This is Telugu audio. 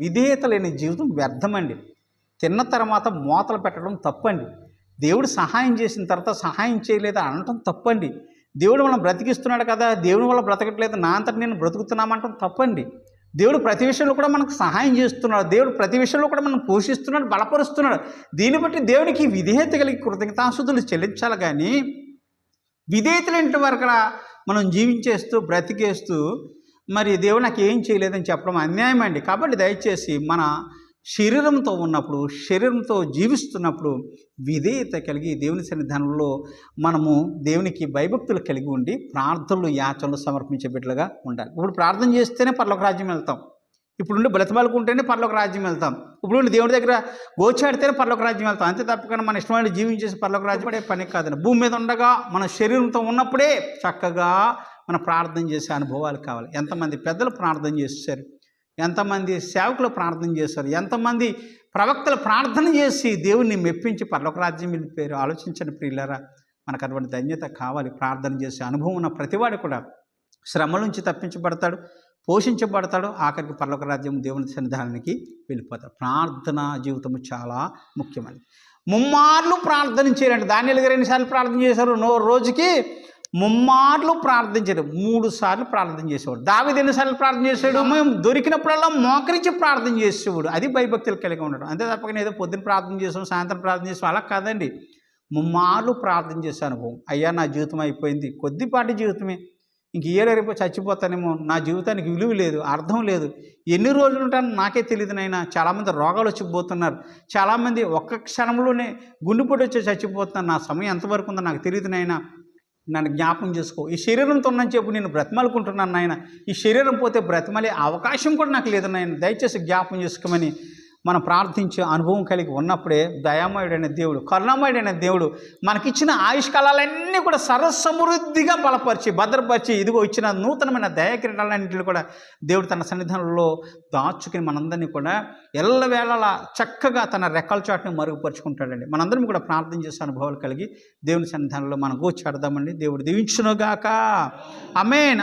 విధేయత లేని జీవితం వ్యర్థమండి. తిన్న తర్వాత మూతలు పెట్టడం తప్పండి. దేవుడు సహాయం చేసిన తర్వాత సహాయం చేయలేదు అనటం తప్పండి. దేవుడు మనం బ్రతికిస్తున్నాడు కదా దేవుని వల్ల బ్రతకట్లేదు నా అంతటి నేను బ్రతుకుతున్నామంటాం తప్పండి. దేవుడు ప్రతి విషయంలో కూడా మనకు సహాయం చేస్తున్నాడు. దేవుడు ప్రతి విషయంలో కూడా మనం పోషిస్తున్నాడు బలపరుస్తున్నాడు. దీన్ని బట్టి దేవునికి విధేయత కలిగి కృతజ్ఞతాశుద్ధులు చెల్లించాలి కానీ విధేయత లేని వరకు మనం జీవించేస్తూ బ్రతికేస్తూ మరి దేవుడు నాకు ఏం చేయలేదని చెప్పడం అన్యాయం అండి కాబట్టి దయచేసి మన శరీరంతో ఉన్నప్పుడు శరీరంతో జీవిస్తున్నప్పుడు విధేయత కలిగి దేవుని సన్నిధానంలో మనము దేవునికి భయభక్తులు కలిగి ఉండి ప్రార్థనలు యాచనలు సమర్పించే బిడ్డలుగా ఉండాలి. ఇప్పుడు ప్రార్థన చేస్తేనే పర్లోక రాజ్యం వెళ్తాం. ఇప్పుడు నుండి బ్రతమాలుకుంటేనే పర్లోక రాజ్యం వెళ్తాం. ఇప్పుడు నుండి దేవుడి దగ్గర గోచాడితేనే పర్లోక రాజ్యం వెళ్తాం. అంతే తప్పకుండా మన ఇష్టమైన జీవించేసి పర్లోక రాజ్యం పడే పని కాదండి భూమి మీద ఉండగా మన శరీరంతో ఉన్నప్పుడే చక్కగా మన ప్రార్థన చేసే అనుభవాలు కావాలి. ఎంతమంది పెద్దలు ప్రార్థన చేశారు? ఎంతమంది సేవకులు ప్రార్థన చేశారు? ఎంతమంది ప్రవక్తలు ప్రార్థన చేసి దేవుణ్ణి మెప్పించి పర్లోక రాజ్యం వెళ్ళిపోయారు ఆలోచించండి ప్రియులరా. మనకు అటువంటి ధన్యత కావాలి. ప్రార్థన చేసే అనుభవం ఉన్న ప్రతివాడు కూడా శ్రమ నుంచి తప్పించబడతాడు పోషించబడతాడు ఆఖరికి పర్లోక రాజ్యం దేవుని సన్నిధానానికి వెళ్ళిపోతాడు. ప్రార్థన జీవితం చాలా ముఖ్యమైనది. ముమ్మార్లు ప్రార్థన చేయాలంటే దాని దగ్గర ఎన్నిసార్లు ప్రార్థన చేశారు? నో రోజుకి ముమ్మార్లు ప్రార్థించాడు మూడు సార్లు ప్రార్థన చేసేవాడు. దావిది ఎన్నిసార్లు ప్రార్థన చేసాడు మేము దొరికినప్పుడల్లా మోకరించి ప్రార్థన చేసేవాడు. అది భయభక్తులు కలిగి ఉండడం. అంతే తప్పక ఏదో పొద్దున్న ప్రార్థన చేసాం సాయంత్రం ప్రార్థన చేసాం అలా కాదండి. ముమ్మార్లు ప్రార్థన చేసే అనుభవం. అయ్యా నా జీవితం అయిపోయింది. కొద్దిపాటి జీవితమే. ఇంక ఇయర్ రేపు చచ్చిపోతానేమో. నా జీవితానికి విలువ లేదు అర్థం లేదు. ఎన్ని రోజులు ఉంటాను నాకే తెలియదు నైనా చాలామంది రోగాలు వచ్చిపోతున్నారు చాలామంది ఒక్క క్షణంలోనే గుండెపోటు వచ్చి చచ్చిపోతున్నారు. నా సమయం ఎంతవరకు ఉందో నాకు తెలియదు నైనా నన్ను జ్ఞాపకం చేసుకో. ఈ శరీరంతో ఉన్నని చెప్పు నేను బ్రతిమాలుకుంటున్నాను నాయన. ఈ శరీరం పోతే బ్రతిమలే అవకాశం కూడా నాకు లేదు నాయన. దయచేసి జ్ఞాపం చేసుకోమని మనం ప్రార్థించే అనుభవం కలిగి ఉన్నప్పుడే దయామయుడైన దేవుడు కరుణామయుడైన దేవుడు మనకిచ్చిన ఆయుష్కాలన్నీ కూడా సరసమృద్ధిగా బలపరిచి భద్రపరిచి ఇదిగో ఇచ్చిన నూతనమైన దయాకిరీటాలన్నింటిని కూడా దేవుడు తన సన్నిధానంలో దాచుకుని మనందరినీ కూడా ఎల్లవేళలా చక్కగా తన రెక్కల చాటుని మరుగుపరుచుకుంటాడండి. మనందరం కూడా ప్రార్థన చేసే అనుభవాలు కలిగి దేవుని సన్నిధానంలో మనం గోచాడదామండి దేవుడు దీవించునుగాక. అమేన్